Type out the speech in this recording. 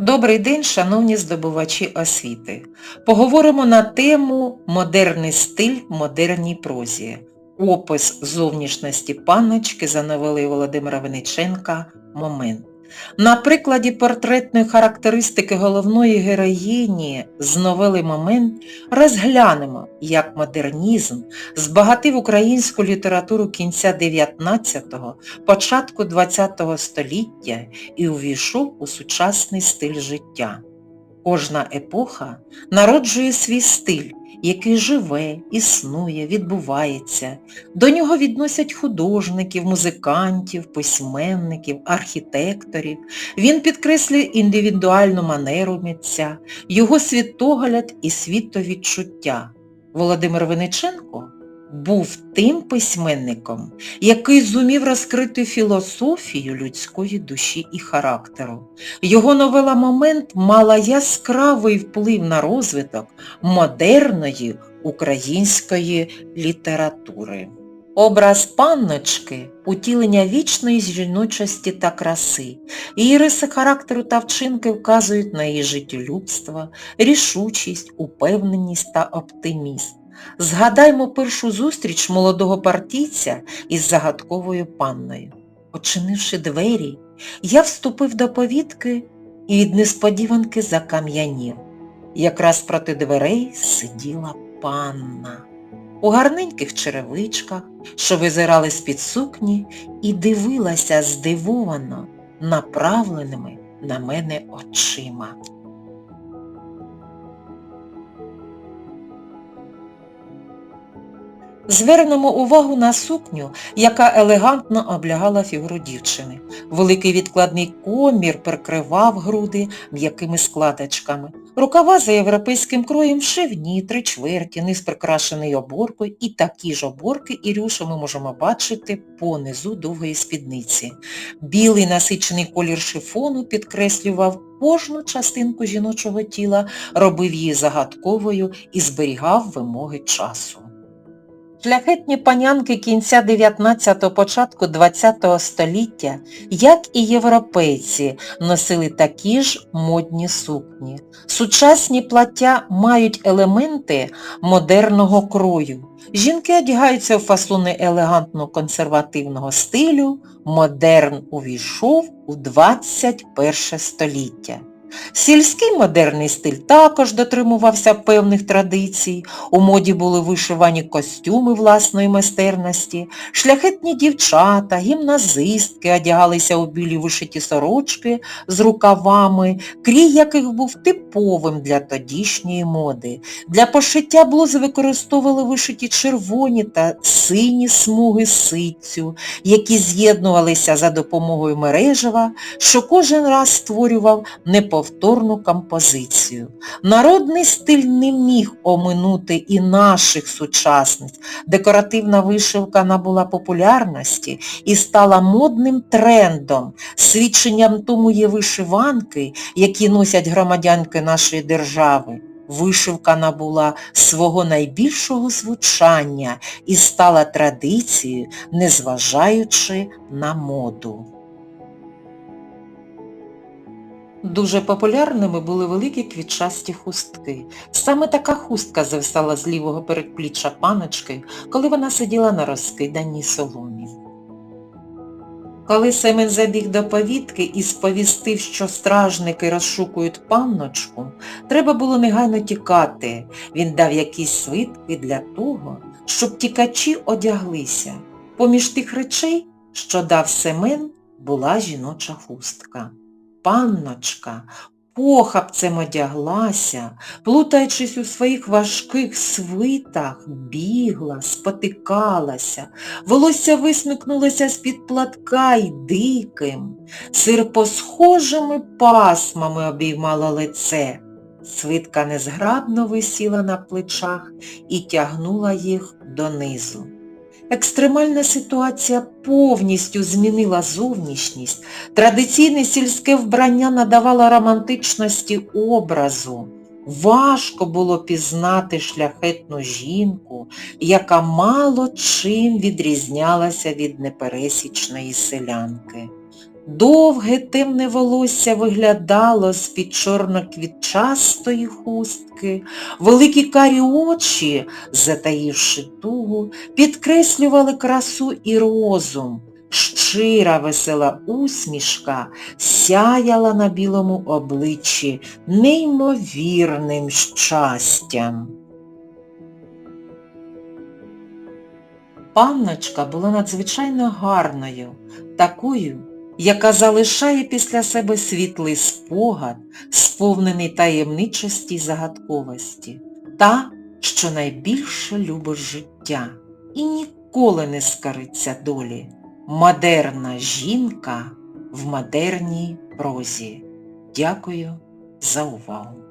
Добрий день, шановні здобувачі освіти. Поговоримо на тему «Модерний стиль в модерній прозі». Опис зовнішності панночки за новелою Володимира Вениченка «Момент». На прикладі портретної характеристики головної героїні з новели «Момент» розглянемо, як модернізм збагатив українську літературу кінця 19-го, початку 20-го століття і увійшов у сучасний стиль життя. Кожна епоха народжує свій стиль, який живе, існує, відбувається. До нього відносять художників, музикантів, письменників, архітекторів. Він підкреслює індивідуальну манеру митця, його світогляд і світовідчуття. Володимир Винниченко був тим письменником, який зумів розкрити філософію людської душі і характеру. Його новела «Момент» мала яскравий вплив на розвиток модерної української літератури. Образ панночки – утілення вічної жіночості та краси. Її риси характеру та вчинки вказують на її життєлюбство, рішучість, упевненість та оптимізм. Згадаймо першу зустріч молодого партійця із загадковою панною. Очинивши двері, я вступив до повітки і від несподіванки закам'янів. Якраз проти дверей сиділа панна. У гарненьких черевичках, що визирали з-під сукні, і дивилася здивовано направленими на мене очима. Звернемо увагу на сукню, яка елегантно облягала фігуру дівчини. Великий відкладний комір прикривав груди м'якими складочками. Рукава за європейським кроєм шивні, три чверті, низ прикрашений оборкою і такі ж оборки і рюші ми можемо бачити по низу довгої спідниці. Білий насичений колір шифону підкреслював кожну частинку жіночого тіла, робив її загадковою і зберігав вимоги часу. Шляхетні панянки кінця 19-го, початку 20-го століття, як і європейці, носили такі ж модні сукні. Сучасні плаття мають елементи модерного крою. Жінки одягаються в фасони елегантно-консервативного стилю, модерн увійшов у 21 століття. Сільський модерний стиль також дотримувався певних традицій, у моді були вишивані костюми власної майстерності, шляхетні дівчата, гімназистки одягалися у білі вишиті сорочки з рукавами, крій яких був типовим для тодішньої моди. Для пошиття блузи використовували вишиті червоні та сині смуги ситцю, які з'єднувалися за допомогою мережева, що кожен раз створював повторну композицію. Народний стиль не міг оминути і наших сучасниць. Декоративна вишивка набула популярності і стала модним трендом. Свідченням тому є вишиванки, які носять громадянки нашої держави. Вишивка набула свого найбільшого звучання і стала традицією, незважаючи на моду. Дуже популярними були великі квітчасті хустки. Саме така хустка зависала з лівого передпліччя паночки, коли вона сиділа на розкиданій соломі. Коли Семен забіг до повітки і сповістив, що стражники розшукують панночку, треба було негайно тікати. Він дав якісь свитки для того, щоб тікачі одяглися. Поміж тих речей, що дав Семен, була жіноча хустка панночка похапцем одяглася, плутаючись у своїх важких свитах, бігла, спотикалася, волосся висмикнулося з-під платка й диким, сирпосхожими пасмами обіймала лице. Свитка незграбно висіла на плечах і тягнула їх донизу. Екстремальна ситуація повністю змінила зовнішність. Традиційне сільське вбрання надавало романтичності образу. Важко було пізнати шляхетну жінку, яка мало чим відрізнялася від непересічної селянки. Довге темне волосся виглядало з-під чорно-квітчастої хустки, великі карі очі, затаївши тугу, підкреслювали красу і розум. Щира весела усмішка сяяла на білому обличчі неймовірним щастям. Панночка була надзвичайно гарною, такою, яка залишає після себе світлий спогад, сповнений таємничості й загадковості, та, що найбільше любить життя і ніколи не скариться долі. Модерна жінка в модерній прозі. Дякую за увагу.